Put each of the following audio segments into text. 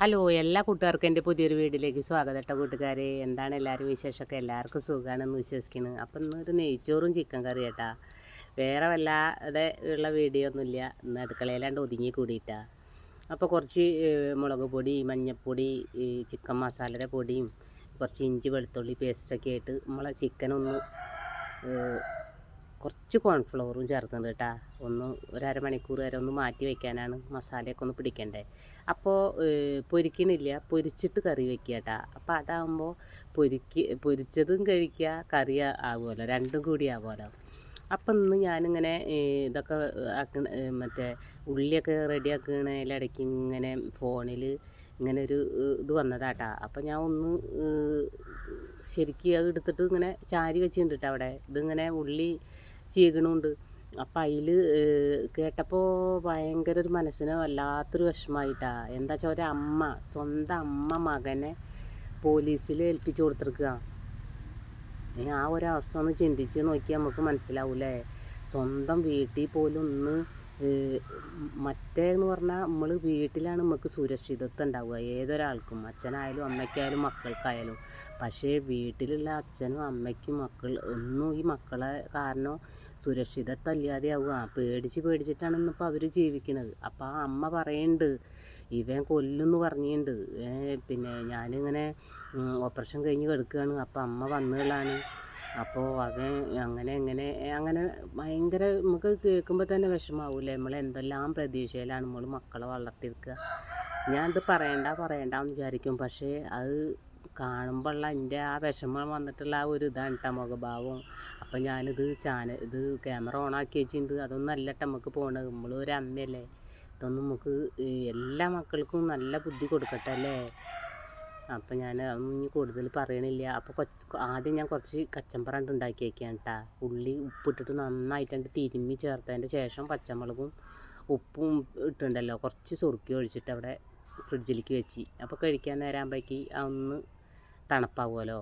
Hello എല്ലാ കൂട്ടുകാർക്കും എന്റെ പുതിയൊരു വീട്ടിലേക്ക് സ്വാഗതം കേട്ടോ കൂട്ടുകാരെ. എന്താണ് എല്ലാവരും വിശേഷമൊക്കെ? എല്ലാവർക്കും സുഖമാണെന്ന് വിശ്വസിക്കുന്നു. അപ്പം ഇന്നൊരു നെയ്ച്ചോറും ചിക്കൻ കറി കേട്ടാ. വേറെ വല്ലാതെ ഉള്ള വീഡിയോ ഒന്നുമില്ല. ഇന്ന് അടുക്കളയിലാണ്ട് ഒതുങ്ങി കൂടിയിട്ടാ. അപ്പോൾ കുറച്ച് മുളക് പൊടി മഞ്ഞൾപ്പൊടി ചിക്കൻ മസാലയുടെ പൊടിയും കുറച്ച് ഇഞ്ചി വെളുത്തുള്ളി പേസ്റ്റൊക്കെ ആയിട്ട് നമ്മളെ ചിക്കനൊന്ന് കുറച്ച് കോൺഫ്ലവറും ചേർത്തുണ്ട് കേട്ടാ ഒന്ന് ഒരു അരമണിക്കൂർ വരെ ഒന്ന് മാറ്റി വയ്ക്കാനാണ് മസാലയൊക്കെ ഒന്ന് പിടിക്കണ്ടേ. അപ്പോൾ പൊരിക്കണില്ല. പൊരിച്ചിട്ട് കറി വെക്കുക കേട്ടാ അപ്പോൾ അതാകുമ്പോൾ പൊരിക്ക് പൊരിച്ചതും കഴിക്കുക കറി ആവുമല്ലോ. രണ്ടും കൂടി ആവുമല്ലോ. അപ്പം ഇന്ന് ഞാനിങ്ങനെ ഇതൊക്കെ ആക്കണ മറ്റേ ഉള്ളിയൊക്കെ റെഡിയാക്കണതിലിടയ്ക്ക് ഇങ്ങനെ ഫോണിൽ ഇങ്ങനെ ഒരു ഇത് വന്നതാട്ടാ അപ്പം ഞാൻ ഒന്ന് ശരിക്കും അത് എടുത്തിട്ട് ഇങ്ങനെ ചാരി വെച്ചിട്ടുണ്ട് അവിടെ. ഇതിങ്ങനെ ഉള്ളി ചീകണുണ്ട് അപ്പം അതിൽ കേട്ടപ്പോൾ ഭയങ്കര ഒരു മനസ്സിന് വല്ലാത്തൊരു വിഷമമായിട്ടാ എന്താ വെച്ചാൽ ഒരമ്മ സ്വന്തം അമ്മ മകനെ പോലീസിൽ ഏൽപ്പിച്ചു കൊടുത്തിരിക്കുക ആ ഒരവസ്ഥ ഒന്ന് ചിന്തിച്ച് നോക്കിയാൽ നമുക്ക് മനസ്സിലാവൂലേ? സ്വന്തം വീട്ടിൽ പോലും ഒന്ന് മറ്റേന്ന് പറഞ്ഞാൽ നമ്മൾ വീട്ടിലാണ് നമുക്ക് സുരക്ഷിതത്വം ഉണ്ടാവുക. ഏതൊരാൾക്കും അച്ഛനായാലും അമ്മയ്ക്കായാലും മക്കൾക്കായാലും. പക്ഷേ വീട്ടിലുള്ള അച്ഛനും അമ്മയ്ക്കും മക്കൾ ഒന്നും ഈ മക്കളെ കാരണം സുരക്ഷിതത്വം ആവുക പേടിച്ച് പേടിച്ചിട്ടാണ് ഇന്നിപ്പോൾ അവർ ജീവിക്കുന്നത് അപ്പോൾ ആ അമ്മ പറയുന്നുണ്ട് ഇവൻ കൊല്ലുമെന്ന് പറഞ്ഞിട്ടുണ്ട് പിന്നെ ഞാനിങ്ങനെ ഓപ്പറേഷൻ കഴിഞ്ഞ് കിടക്കുകയാണ് അപ്പോൾ അമ്മ വന്നുകളാണ് അപ്പോൾ അവൻ അങ്ങനെ എങ്ങനെ അങ്ങനെ ഭയങ്കര നമുക്ക് കേൾക്കുമ്പോൾ തന്നെ വിഷമാവൂലേ നമ്മൾ എന്തെല്ലാം പ്രതീക്ഷയിലാണ് നമ്മൾ മക്കളെ വളർത്തിയെടുക്കുക. ഞാനത് പറയണ്ട പറയണ്ടെന്ന് വിചാരിക്കും. പക്ഷേ അത് കാണുമ്പോഴുള്ള എന്റെ ആ വിഷമം വന്നിട്ടുള്ള ആ ഒരു ഇതാണ് കേട്ടോ മുഖഭാവം. അപ്പം ഞാനിത് ചാനൽ ഇത് ക്യാമറ ഓൺ ആക്കി വെച്ചിട്ടുണ്ട് അതൊന്നും അല്ല ട്ടോ നമുക്ക് പോണത്. നമ്മൾ ഒരു അമ്മയല്ലേ. ഇതൊന്നും നമുക്ക് എല്ലാ മക്കൾക്കും നല്ല ബുദ്ധി കൊടുക്കട്ടെ അല്ലേ? അപ്പം ഞാൻ അതൊന്നും ഇനി കൂടുതൽ പറയണില്ല. അപ്പോൾ കുറച്ച് ആദ്യം ഞാൻ കുറച്ച് കച്ചമ്പറണ്ട് ഉണ്ടാക്കി വയ്ക്കുകയാണ് കേട്ടോ ഉള്ളി ഉപ്പിട്ടിട്ട് നന്നായിട്ടുണ്ട് തിരുമ്മി ചേർത്തതിന്റെ ശേഷം പച്ചമുളകും ഉപ്പും ഇട്ടുണ്ടല്ലോ. കുറച്ച് സുറുക്കി ഒഴിച്ചിട്ട് അവിടെ ഫ്രിഡ്ജിലേക്ക് വെച്ച്. അപ്പോൾ കഴിക്കാൻ നേരം ആകുമ്പോഴേക്ക് ഒന്ന് തണുപ്പാവുമല്ലോ?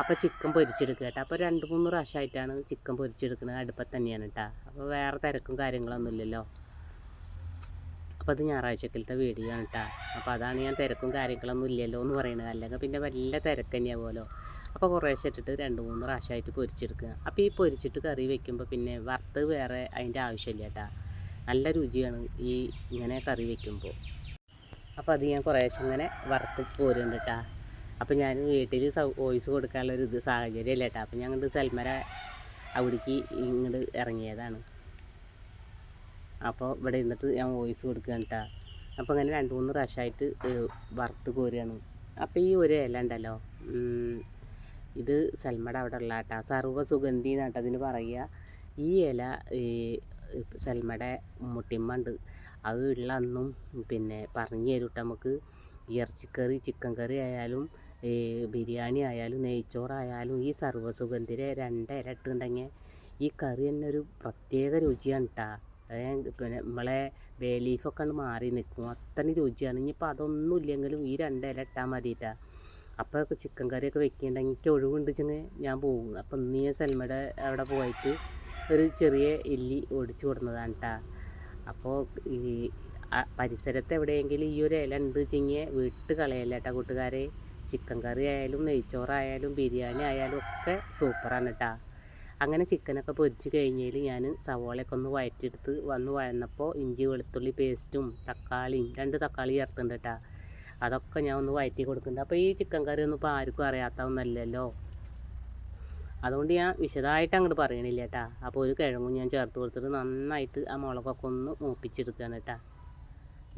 അപ്പോൾ ചിക്കൻ പൊരിച്ചെടുക്കുക കേട്ടോ. അപ്പോൾ രണ്ട് മൂന്ന് പ്രാവശ്യമായിട്ടാണ് ചിക്കൻ പൊരിച്ചെടുക്കുന്നത് അടുപ്പത്ത് തന്നെയാണ് കേട്ടോ. അപ്പോൾ വേറെ തിരക്കും കാര്യങ്ങളൊന്നും ഇല്ലല്ലോ. അപ്പോൾ അത് ഞായറാഴ്ചക്കലത്തെ വീഡിയോ ആണ് കേട്ടോ. അപ്പോൾ അതാണ് ഞാൻ തിരക്കും കാര്യങ്ങളൊന്നും ഇല്ലല്ലോ എന്ന് പറയുന്നത് അല്ലെങ്കിൽ പിന്നെ വല്ല തിരക്ക് തന്നെയാവുമല്ലോ. അപ്പോൾ കുറേശ്ശെ ഇട്ടിട്ട് രണ്ട് മൂന്ന് പ്രാവശ്യമായിട്ട് പൊരിച്ചെടുക്കുക അപ്പോൾ ഈ പൊരിച്ചിട്ട് കറി വെക്കുമ്പോൾ പിന്നെ വറുത്ത് വേറെ അതിന്റെ ആവശ്യമില്ല കേട്ടോ. നല്ല രുചിയാണ് ഈ ഇങ്ങനെ കറി വെക്കുമ്പോൾ അപ്പോൾ അത് ഞാൻ കുറേശ്ശെ ഇങ്ങനെ വറുത്ത് പോരുന്നുണ്ട് കേട്ടോ. അപ്പോൾ ഞാൻ വീട്ടിൽ വോയിസ് കൊടുക്കാനുള്ളൊരു ഇത് സാഹചര്യം കേട്ടോ. അപ്പം ഞാൻ ഇങ്ങോട്ട് സൽമര അവിടേക്ക് ഇങ്ങോട്ട് ഇറങ്ങിയതാണ്. അപ്പോൾ ഇവിടെ ഇരുന്നിട്ട് ഞാൻ വോയിസ് കൊടുക്കുകയാണ് കേട്ടോ. അപ്പോൾ അങ്ങനെ രണ്ട് മൂന്ന് പ്രാവശ്യമായിട്ട് വറുത്ത് കോരുകയാണ്. അപ്പോൾ ഈ ഒരു ഇല ഉണ്ടല്ലോ ഇത് സൽമട അവിടെ ഉള്ള കേട്ടോ. സർവ സുഗന്ധി എന്നാട്ടോ അതിന് പറയുക. ഈ ഇല ഈ സൽമയുടെ മുട്ടിമ്മണ്ട് അത് ഉള്ള അന്നും പിന്നെ പറഞ്ഞു തരും ട്ടോ നമുക്ക്. ഇറച്ചിക്കറി ചിക്കൻ കറി ആയാലും ഈ ബിരിയാണി ആയാലും നെയ്ച്ചോറായാലും ഈ സർവസുഗന്ധിരെ രണ്ട് ഇല ഇട്ടുണ്ടെങ്കിൽ ഈ കറി തന്നെ ഒരു പ്രത്യേക രുചിയാണ് കേട്ടോ പിന്നെ നമ്മളെ ബേ ലീഫൊക്കെ മാറി നിൽക്കും അത്രയും രുചിയാണ്. ഇനിയിപ്പോൾ അതൊന്നും ഇല്ലെങ്കിലും ഈ രണ്ട് ഇല ഇട്ടാൽ മതിയിട്ടാ അപ്പോൾ ചിക്കൻ കറിയൊക്കെ വെക്കുന്നുണ്ടെങ്കിൽ എനിക്ക് ഒഴിവുണ്ട് ചെങ്ങ് ഞാൻ പോകും അപ്പം നീ സെൽമയുടെ അവിടെ പോയിട്ട് ഒരു ചെറിയ ഇല്ലി ഒടിച്ചു കൊടുന്നതാണ് കേട്ടോ അപ്പോൾ ഈ പരിസരത്ത് എവിടെയെങ്കിലും ഈ ഒരു ഇല ഉണ്ട് വെച്ചെങ്കിൽ വിട്ട് കൂട്ടുകാരെ? ചിക്കൻ കറി ആയാലും നെയ്ച്ചോറായാലും ബിരിയാണി ആയാലും ഒക്കെ സൂപ്പറാണ് കേട്ടോ അങ്ങനെ ചിക്കനൊക്കെ പൊരിച്ച് കഴിഞ്ഞാൽ ഞാൻ സവോളയൊക്കെ ഒന്ന് വഴറ്റിയെടുത്ത് വന്ന് വഴന്നപ്പോൾ ഇഞ്ചി വെളുത്തുള്ളി പേസ്റ്റും തക്കാളിയും രണ്ട് തക്കാളി ചേർത്തുണ്ട് കേട്ടോ അതൊക്കെ ഞാൻ ഒന്ന് വയറ്റി കൊടുക്കുന്നുണ്ട്. അപ്പോൾ ഈ ചിക്കൻ കറി ഒന്നും ഇപ്പോൾ ആർക്കും അറിയാത്ത ഒന്നല്ലല്ലോ അതുകൊണ്ട് ഞാൻ വിശദമായിട്ട് അങ്ങോട്ട് പറയണില്ല കേട്ടാ അപ്പോൾ ഒരു കിഴങ്ങും ഞാൻ ചേർത്ത് കൊടുത്തിട്ട് നന്നായിട്ട് ആ മുളകൊക്കെ ഒന്ന് മൂപ്പിച്ചെടുക്കുകയാണ് കേട്ടാ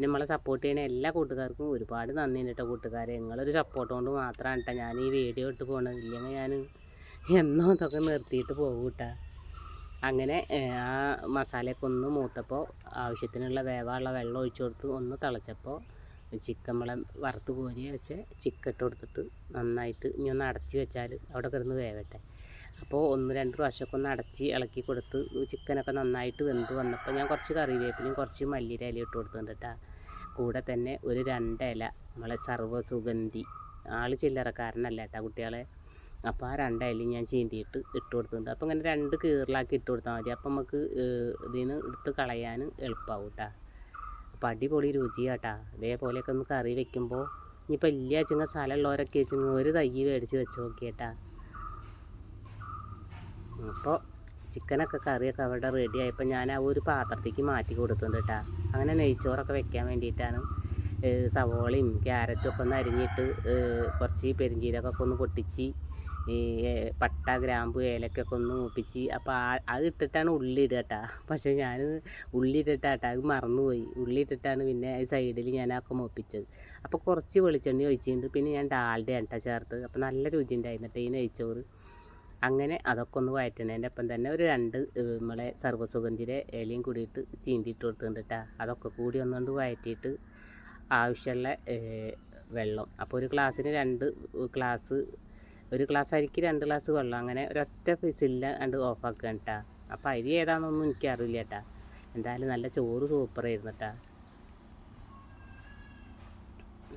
നമ്മളെ സപ്പോർട്ട് ചെയ്യുന്ന എല്ലാ കൂട്ടുകാർക്കും ഒരുപാട് നന്ദി കേട്ടോ കൂട്ടുകാരെ. നിങ്ങളൊരു സപ്പോർട്ട് കൊണ്ട് മാത്രമാണ് കേട്ടോ ഞാൻ ഈ വീഡിയോ ഇട്ട് പോകണത് ഇല്ലെങ്കിൽ ഞാൻ എന്നോ ഇതൊക്കെ നിർത്തിയിട്ട് പോകും അങ്ങനെ ആ മസാലയൊക്കെ ഒന്ന് മൂത്തപ്പോൾ ആവശ്യത്തിനുള്ള വേവാനുള്ള വെള്ളം ഒഴിച്ചു കൊടുത്ത് ഒന്ന് തിളച്ചപ്പോൾ ചിക്കൻ നമ്മളെ വറുത്ത് കോരി വെച്ച് ചിക്കൻ ഇട്ട് കൊടുത്തിട്ട് നന്നായിട്ട് ഇനി ഒന്ന് അടച്ച് വെച്ചാൽ അവിടെ കിടന്ന് വേവട്ടെ. അപ്പോൾ ഒന്ന് രണ്ട് പ്രാവശ്യമൊക്കെ ഒന്ന് അടച്ച് ഇളക്കി കൊടുത്ത് ചിക്കനൊക്കെ നന്നായിട്ട് വെന്ത് വന്നപ്പോൾ ഞാൻ കുറച്ച് കറിവേപ്പിലയും കുറച്ച് മല്ലിയിലും ഇട്ട് കൊടുത്തിട്ടുണ്ട് കേട്ടോ കൂടെ തന്നെ ഒരു രണ്ടില നമ്മളെ സർവസുഗന്ധി. ആൾ ചില്ലറക്കാരനല്ല കേട്ടോ കുട്ടികളെ. അപ്പോൾ ആ രണ്ടിലയും ഞാൻ ചീന്തിയിട്ട് ഇട്ട് കൊടുത്തിട്ടുണ്ട്. അപ്പോൾ ഇങ്ങനെ രണ്ട് കീറിലാക്കി ഇട്ട് കൊടുത്താൽ മതി. അപ്പോൾ നമുക്ക് ഇതിന് എടുത്ത് കളയാൻ എളുപ്പമാവും കേട്ടോ അപ്പം അടിപൊളി രുചിയാട്ടാ ഇതേപോലെയൊക്കെ ഒന്ന് കറി വെക്കുമ്പോൾ ഇനിയിപ്പോൾ ഇല്ല വെച്ചെങ്കിൽ സ്ഥലമുള്ളവരൊക്കെ വെച്ചെങ്കിൽ ഒരു തൈ മേടിച്ച് വെച്ച് നോക്കിയേട്ടാ അപ്പോൾ ചിക്കനൊക്കെ കറിയൊക്കെ അവിടെ റെഡി ആയപ്പോൾ ഞാൻ ആ ഒരു പാത്രത്തേക്ക് മാറ്റി കൊടുത്തിട്ടുണ്ട് കേട്ടോ അങ്ങനെ നെയ്ച്ചോറൊക്കെ വെക്കാൻ വേണ്ടിയിട്ടാണ്. സവോളയും ക്യാരറ്റും ഒക്കെ ഒന്ന് അരിഞ്ഞിട്ട് കുറച്ച് പെരിഞ്ചീരകമൊക്കെ ഒന്ന് പൊട്ടിച്ച് ഈ പട്ട ഗ്രാമ്പു ഏലക്കൊക്കെ ഒന്ന് മൂപ്പിച്ച് അപ്പോൾ ആ അത് ഇട്ടിട്ടാണ് ഉള്ളി ഇടുക കേട്ടോ പക്ഷേ ഞാൻ ഉള്ളി ഇട്ടിട്ടാട്ടോ അത് മറന്നുപോയി. ഉള്ളി ഇട്ടിട്ടാണ് പിന്നെ സൈഡിൽ ഞാൻ ഒക്കെ മൂപ്പിച്ചത്. അപ്പോൾ കുറച്ച് വെളിച്ചെണ്ണ ഒഴിച്ചിട്ടുണ്ട്. പിന്നെ ഞാൻ ഡാൽഡ കേട്ടോ ചേർത്ത് അപ്പോൾ നല്ല രുചി ഉണ്ടായിരുന്നു കേട്ടോ ഈ നെയ്ച്ചോറ്. അങ്ങനെ അതൊക്കെ ഒന്ന് വഴറ്റണേന്റെ ഒപ്പം തന്നെ ഒരു രണ്ട് നമ്മളെ സർവസുഗന്ധിയുടെ ഇലയും കൂടിയിട്ട് ചീന്തിയിട്ട് കൊടുത്തിട്ടുണ്ട് കേട്ടോ അതൊക്കെ കൂടി ഒന്നുകൊണ്ട് വഴറ്റിയിട്ട് ആവശ്യമുള്ള വെള്ളം. അപ്പോൾ ഒരു ഗ്ലാസ്സിന് രണ്ട് ഗ്ലാസ് ഒരു ഗ്ലാസ് അരിക്ക് രണ്ട് ഗ്ലാസ് വെള്ളം. അങ്ങനെ ഒരൊറ്റ ഫിസില്ല കണ്ട് ഓഫാക്കുക കേട്ടോ അപ്പോൾ അരി ഏതാണെന്നൊന്നും എനിക്കറിയില്ല കേട്ടോ എന്തായാലും നല്ല ചോറ് സൂപ്പറായിരുന്നു കേട്ടാ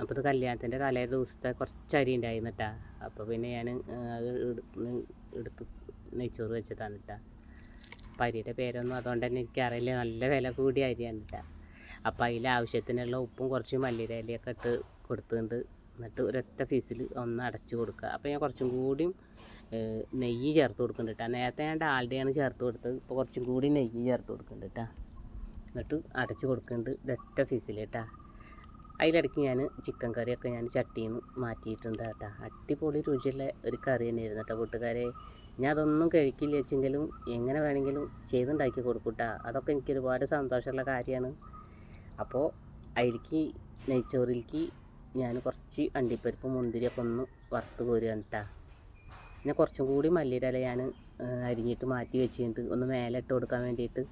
അപ്പോൾ ഇത് കല്യാണത്തിന്റെ തലേ ദിവസത്തെ കുറച്ച് അരി ഉണ്ടായിരുന്നു അപ്പോൾ പിന്നെ ഞാൻ എടുത്ത് നെയ്ച്ചോറ് വെച്ച് തന്നിട്ട അപ്പോൾ അരിയുടെ പേരൊന്നും അതുകൊണ്ട് തന്നെ എനിക്കറിയില്ല. നല്ല വില കൂടിയ അരിയാണ് കേട്ടാ അപ്പോൾ അതിൽ ആവശ്യത്തിനുള്ള ഉപ്പും കുറച്ച് മല്ലിരയിലൊക്കെ ഇട്ട് കൊടുത്തുകൊണ്ട് എന്നിട്ട് ഒരൊറ്റ ഫീസിൽ ഒന്ന് അടച്ച് കൊടുക്കുക. അപ്പോൾ ഞാൻ കുറച്ചും കൂടിയും നെയ്യ് ചേർത്ത് കൊടുക്കുന്നുണ്ട് നേരത്തെ ഞാൻ ഡാൽഡയാണ് ചേർത്ത് കൊടുത്തത്. ഇപ്പോൾ കുറച്ചും കൂടി നെയ്യ് ചേർത്ത് കൊടുക്കുന്നുണ്ട് കേട്ടോ എന്നിട്ട് അടച്ച് കൊടുക്കുന്നുണ്ട് ഒരൊറ്റ ഫീസിൽ കേട്ടോ അതിലിടയ്ക്ക് ഞാൻ ചിക്കൻ കറിയൊക്കെ ഞാൻ ചട്ടിയിൽ നിന്ന് മാറ്റിയിട്ടുണ്ട് കേട്ടോ. അടിപൊളി രുചിയുള്ള ഒരു കറി തന്നെയായിരുന്നു കേട്ടോ കൂട്ടുകാരെ. ഞാൻ അതൊന്നും കഴിക്കില്ല വെച്ചെങ്കിലും എങ്ങനെ വേണമെങ്കിലും ചെയ്തുണ്ടാക്കി കൊടുക്കൂട്ടാ കേട്ടോ. അതൊക്കെ എനിക്ക് ഒരുപാട് സന്തോഷമുള്ള കാര്യമാണ്. അപ്പോൾ അതിലേക്ക് നെയ്ച്ചോറിലേക്ക് ഞാൻ കുറച്ച് അണ്ടിപ്പരിപ്പ് മുന്തിരിയൊക്കെ ഒന്ന് വറുത്ത് കോരുകയാണ് കേട്ടോ. പിന്നെ കുറച്ചും കൂടി മല്ലിയില ഞാൻ അരിഞ്ഞിട്ട് മാറ്റി വെച്ചിട്ടുണ്ട്. ഒന്ന് മേലെ ഇട്ട് കൊടുക്കാൻ വേണ്ടിയിട്ട്.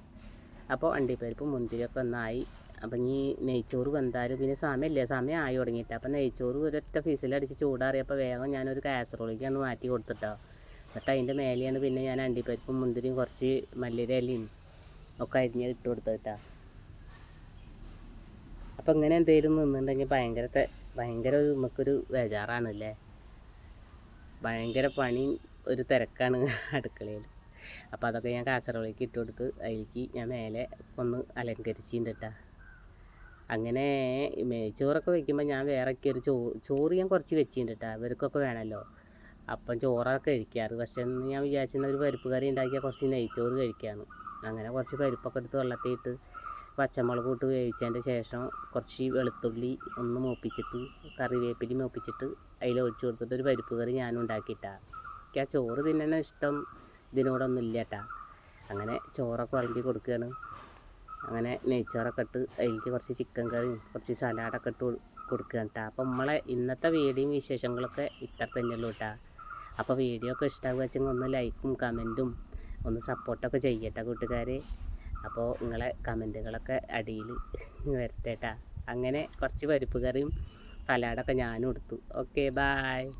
അപ്പോൾ അണ്ടിപ്പരിപ്പ് മുന്തിരിയൊക്കെ ഒന്നായി അപ്പം ഇനി നെയ്ച്ചോറ് വെന്താലും പിന്നെ സമയമല്ലേ സമയം ആയി തുടങ്ങിയിട്ട്. അപ്പം നെയ്ച്ചോറ് ഒരൊറ്റ ഫീസിലടിച്ച് ചൂടാറിയപ്പോൾ വേഗം ഞാനൊരു കാസറോളിലേക്ക് അന്ന് മാറ്റി കൊടുത്തിട്ടോ. എന്നിട്ട് അതിന്റെ മേലെയാണ് പിന്നെ ഞാൻ അണ്ടിപ്പരിപ്പും മുന്തിരിയും കുറച്ച് മല്ലിയുടെ ഒക്കെ അരിഞ്ഞ് ഇട്ട് കൊടുത്തിട്ടാ അപ്പം ഇങ്ങനെ എന്തെങ്കിലും നിന്നുണ്ടെങ്കിൽ ഭയങ്കരത്തെ ഭയങ്കര ഒരു നമുക്കൊരു ബേജാറാണല്ലേ? ഭയങ്കര പണി ഒരു തിരക്കാണ് അടുക്കളയിൽ അപ്പോൾ അതൊക്കെ ഞാൻ കാസറോളിലേക്ക് ഇട്ട് കൊടുത്ത് അതിലേക്ക് ഞാൻ മേലെ ഒന്ന് അലങ്കരിച്ചിട്ടുണ്ട് കേട്ടോ അങ്ങനെ ചോറൊക്കെ വെക്കുമ്പോൾ ഞാൻ വേറെയൊക്കെ ഒരു ചോ ചോറ് ഞാൻ കുറച്ച് വെച്ചിട്ടുണ്ട് കേട്ടോ ഇവർക്കൊക്കെ വേണമല്ലോ അപ്പം ചോറൊക്കെ കഴിക്കാറ് പക്ഷേ ഞാൻ വിചാരിച്ചിരുന്ന ഒരു പരിപ്പ് കറി ഉണ്ടാക്കിയാൽ കുറച്ച് നെയ്ച്ചോറ് കഴിക്കാമെന്ന് അങ്ങനെ കുറച്ച് പരിപ്പൊക്കെ എടുത്ത് വെള്ളത്തിയിട്ട് പച്ചമുളക് ഇട്ട് വേവിച്ചതിന്റെ ശേഷം കുറച്ച് വെളുത്തുള്ളി ഒന്ന് മൂപ്പിച്ചിട്ട് കറിവേപ്പിലി മൂപ്പിച്ചിട്ട് അതിൽ ഒഴിച്ചു കൊടുത്തിട്ട് ഒരു പരിപ്പ് കറി ഞാനും ഉണ്ടാക്കിയിട്ടാ. എനിക്ക് ആ ചോറ് തിന്നണ ഇഷ്ടം ഇതിനോടൊന്നും ഇല്ല കേട്ടാ അങ്ങനെ ചോറൊക്കെ വിളമ്പി കൊടുക്കുകയാണ് അങ്ങനെ നെയ്ച്ചോറൊക്കെ ഇട്ട് അതിലേക്ക് കുറച്ച് ചിക്കൻ കറിയും കുറച്ച് സലാഡൊക്കെ ഇട്ട് കൊടുക്കുക കേട്ടോ അപ്പം നമ്മളെ ഇന്നത്തെ വീഡിയോയും വിശേഷങ്ങളൊക്കെ ഇത്ര തന്നെയുള്ളൂ കേട്ടോ അപ്പോൾ വീഡിയോ ഒക്കെ ഇഷ്ടമാകുക വെച്ചെങ്കിൽ ഒന്ന് ലൈക്കും കമന്റും ഒന്ന് സപ്പോർട്ടൊക്കെ ചെയ്യട്ടെ കൂട്ടുകാരെ. അപ്പോൾ നിങ്ങളെ കമന്റുകളൊക്കെ അടിയിൽ വരട്ടെ അങ്ങനെ കുറച്ച് പരിപ്പ് കറിയും സലാഡൊക്കെ ഞാനും എടുത്തു. Okay bye